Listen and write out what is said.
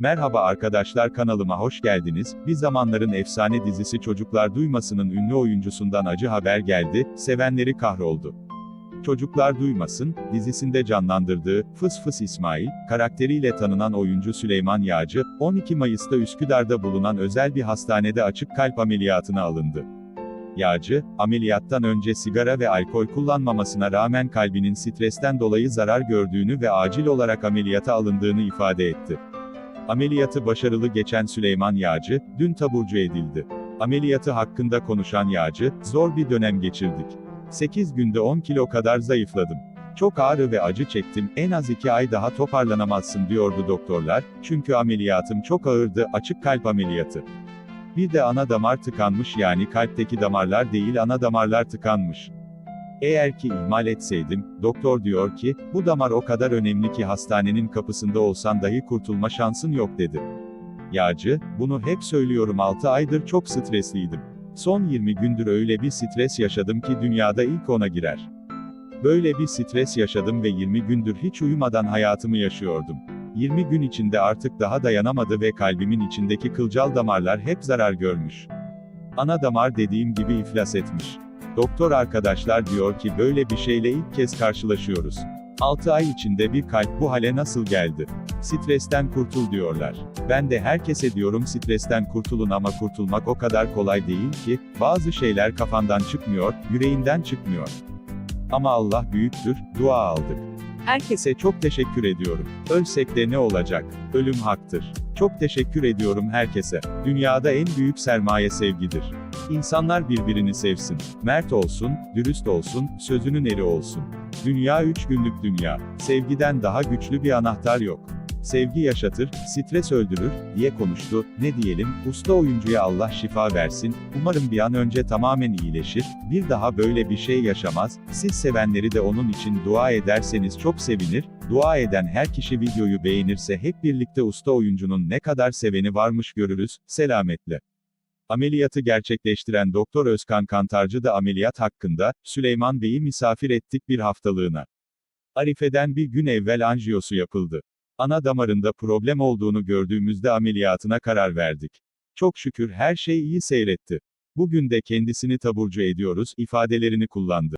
Merhaba arkadaşlar kanalıma hoş geldiniz. Bir zamanların efsane dizisi Çocuklar Duymasın'ın ünlü oyuncusundan acı haber geldi, sevenleri kahroldu. Çocuklar Duymasın, dizisinde canlandırdığı, Fıs Fıs İsmail, karakteriyle tanınan oyuncu Süleyman Yağcı, 12 Mayıs'ta Üsküdar'da bulunan özel bir hastanede açık kalp ameliyatına alındı. Yağcı, ameliyattan önce sigara ve alkol kullanmamasına rağmen kalbinin stresten dolayı zarar gördüğünü ve acil olarak ameliyata alındığını ifade etti. Ameliyatı başarılı geçen Süleyman Yağcı, dün taburcu edildi. Ameliyatı hakkında konuşan Yağcı, zor bir dönem geçirdik. 8 günde 10 kilo kadar zayıfladım. Çok ağrı ve acı çektim, en az 2 ay daha toparlanamazsın diyordu doktorlar, çünkü ameliyatım çok ağırdı, açık kalp ameliyatı. Bir de ana damar tıkanmış yani kalpteki damarlar değil ana damarlar tıkanmış. Eğer ki ihmal etseydim, doktor diyor ki, bu damar o kadar önemli ki hastanenin kapısında olsan dahi kurtulma şansın yok dedi. Yağcı, bunu hep söylüyorum 6 aydır çok stresliydim. Son 20 gündür öyle bir stres yaşadım ki dünyada ilk ona girer. Böyle bir stres yaşadım ve 20 gündür hiç uyumadan hayatımı yaşıyordum. 20 gün içinde artık daha dayanamadı ve kalbimin içindeki kılcal damarlar hep zarar görmüş. Ana damar dediğim gibi iflas etmiş. Doktor arkadaşlar diyor ki böyle bir şeyle ilk kez karşılaşıyoruz. 6 ay içinde bir kalp bu hale nasıl geldi? Stresten kurtul diyorlar. Ben de herkese diyorum stresten kurtulun ama kurtulmak o kadar kolay değil ki, bazı şeyler kafandan çıkmıyor, yüreğinden çıkmıyor. Ama Allah büyüktür, dua aldık. Herkese çok teşekkür ediyorum. Ölsek de ne olacak? Ölüm haktır. Çok teşekkür ediyorum herkese. Dünyada en büyük sermaye sevgidir. İnsanlar birbirini sevsin. Mert olsun, dürüst olsun, sözünün eri olsun. Dünya üç günlük dünya. Sevgiden daha güçlü bir anahtar yok. Sevgi yaşatır, stres öldürür, diye konuştu. Ne diyelim, usta oyuncuya Allah şifa versin, umarım bir an önce tamamen iyileşir, bir daha böyle bir şey yaşamaz, siz sevenleri de onun için dua ederseniz çok sevinir, dua eden her kişi videoyu beğenirse hep birlikte usta oyuncunun ne kadar seveni varmış görürüz, selametle. Ameliyatı gerçekleştiren Doktor Özkan Kantarcı da ameliyat hakkında, Süleyman Bey'i misafir ettik bir haftalığına. Arife'den bir gün evvel anjiyosu yapıldı. Ana damarında problem olduğunu gördüğümüzde ameliyatına karar verdik. Çok şükür her şey iyi seyretti. Bugün de kendisini taburcu ediyoruz ifadelerini kullandı.